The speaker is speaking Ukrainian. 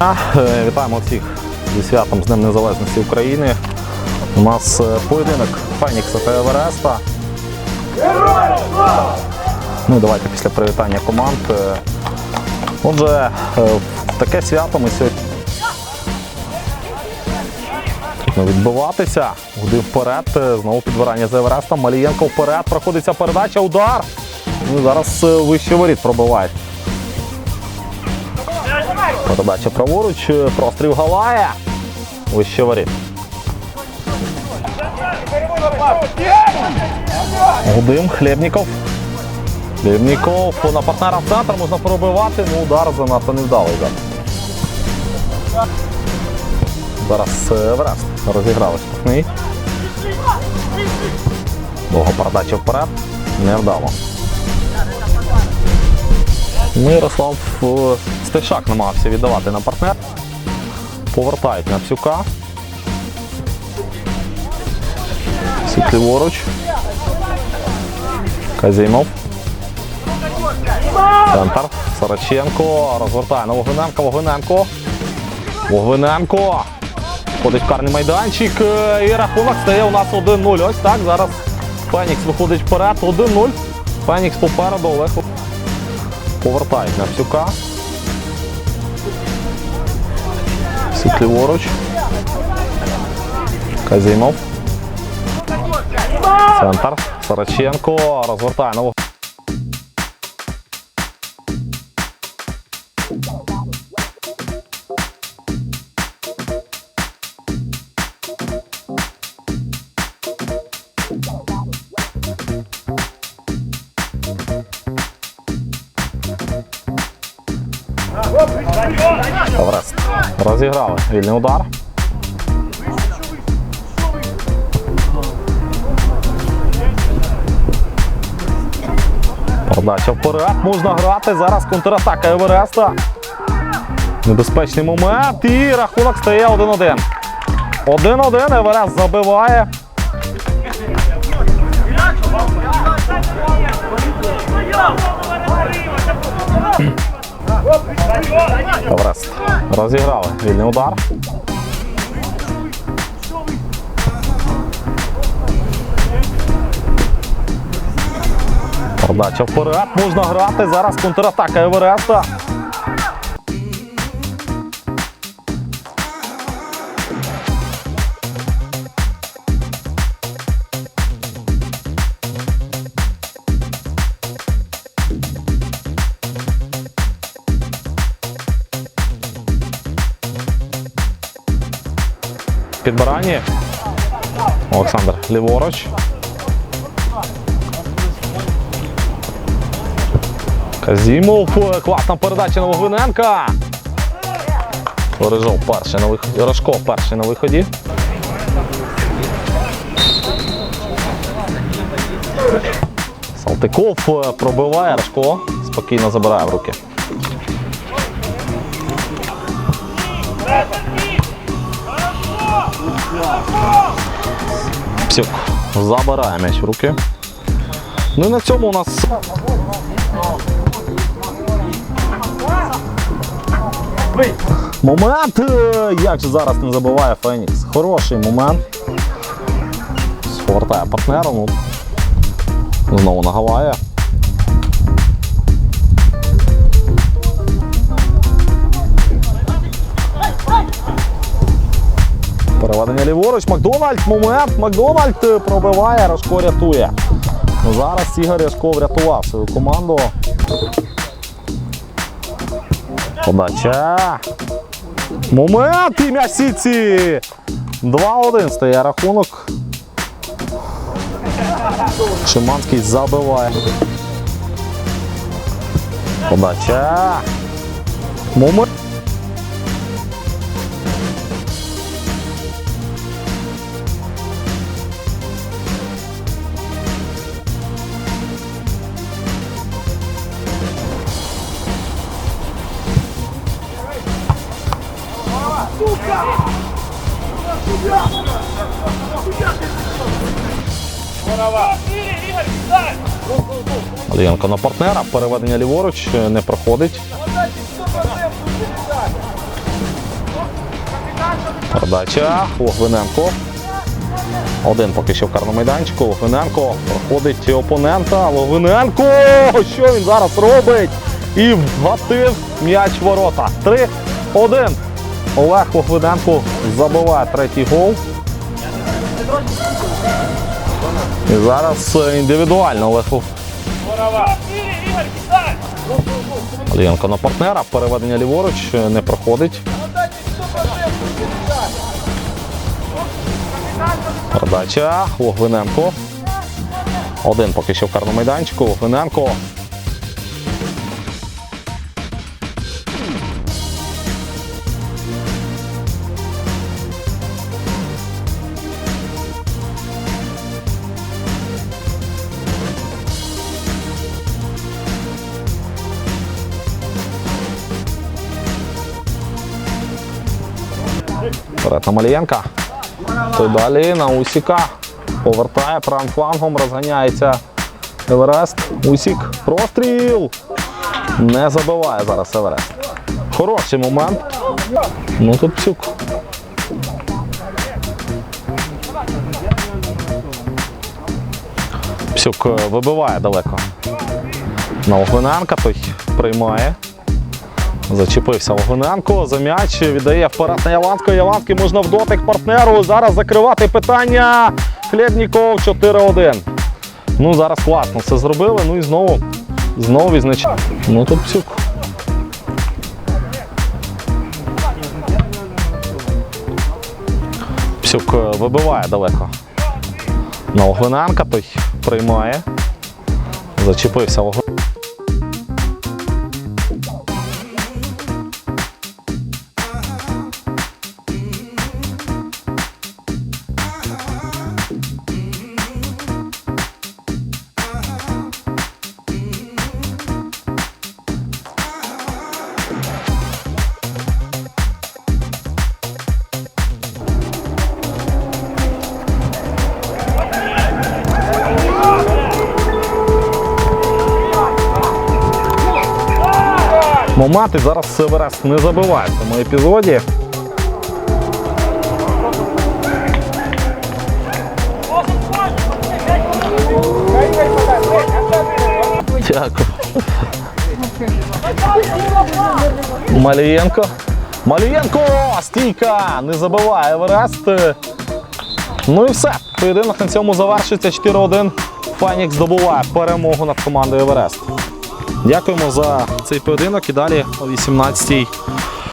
Е, Вітаємо всіх зі святом з Днем Незалежності України. У нас е, поєдинок Фенікса та Евереста. Ну і давайте після привітання команд. Е, Отже, таке свято ми сьогодні відбиватися. Гуди вперед. Знову підбирання за Еверестом. Малієнко вперед. Проходиться передача, удар. Ну, зараз вище воріт пробивають. Передача праворуч, простріл Галая. Вище воріт. Гудим, Хлєбніков. Хлєбніков на партнера в центр можна пробивати, ну удар занадто невдалий. Да. Зараз е, Еверест розіграли штрафний. Довга передача вперед. Невдало. Ну, Ярослав е, Стешак намагався віддавати на партнер. Повертають на Псюка. Сік ліворуч. Казімов. Центр. Сараченко. Розвертає на Вогненко. Вогненко. Вогненко. Входить в карний майданчик. е, І рахунок стає у нас 1-0. Ось так. Зараз Фенікс виходить вперед. 1-0. Фенікс попереду. Олег повертають на всюка. Сік ліворуч. Казімов. Центр. Сараченко. Розвертає на Еврест. Розіграли. Вільний удар. Подача вперед. Можна грати. Зараз контратака Евереста. Небезпечний момент. І рахунок стає 1-1. 1-1. Еверест забиває. Еврест. Розіграли. Вільний удар. Подача вперед. Можна грати. Зараз контратака Евереста. Підбирання. Олександр ліворуч. Казімов. Класна передача на Вогвиненка. Рижов перший на виході. Рожко перший на виході. Салтиков е, пробиває Рожко. Спокійно забирає в руки. Псюк забирає м'яч в руки. Ну і на цьому у нас момент. Як же зараз не забиває Фенікс. Хороший момент. Повертає партнера. Ну, знову на ліворуч. Макдональд. Момент. Макдональд е, пробиває, Рашко рятує. Ну, Зараз Ігор Яшко врятував свою команду. Подача. Момент і м'яч сітці. 2-1 стає рахунок. Шиманський забиває. Подача. Момент. Олієнко на партнера. Переведення ліворуч е, не проходить. Передача. Логвиненко. Один поки що в карному майданчику. Логвиненко проходить опонента. Логвиненко! Що він зараз робить? І вгатив м'яч ворота. 3-1. Олег Логвиненко забиває третій гол. І зараз е, індивідуально Олег Олієнко на партнера. Переведення ліворуч е, не проходить. Передача. Логвиненко. Один поки що в карному майданчику. Логвиненко. Вперед на Малієнка. Той далі на Усіка. Повертає правим флангом, розганяється Еверест. Усік. Простріл. Не забиває зараз Еверест. Хороший момент. Ну тут псюк. Псюк е, вибиває далеко. На Огоненка той приймає. Зачепився Вогоненко, за м'яч віддає вперед на Яланського. Яланський можна в дотик партнеру. Зараз закривати питання. Хлєбніков 4-1. Ну зараз класно все зробили. Ну і знову знову відзначає. Ну тут псюк. Псюк е, вибиває далеко. На Огоненка той приймає. Зачепився Вогоненко. Момати зараз Северест не забиває в цьому епізоді. Дякую. Малієнко. Малієнко! Стійка! Не забиває Еверест. Ну і все. Поєдинок на цьому завершиться 4-1. Фанік здобуває перемогу над командою Еверест. Дякуємо за цей поєдинок. І далі о 18-й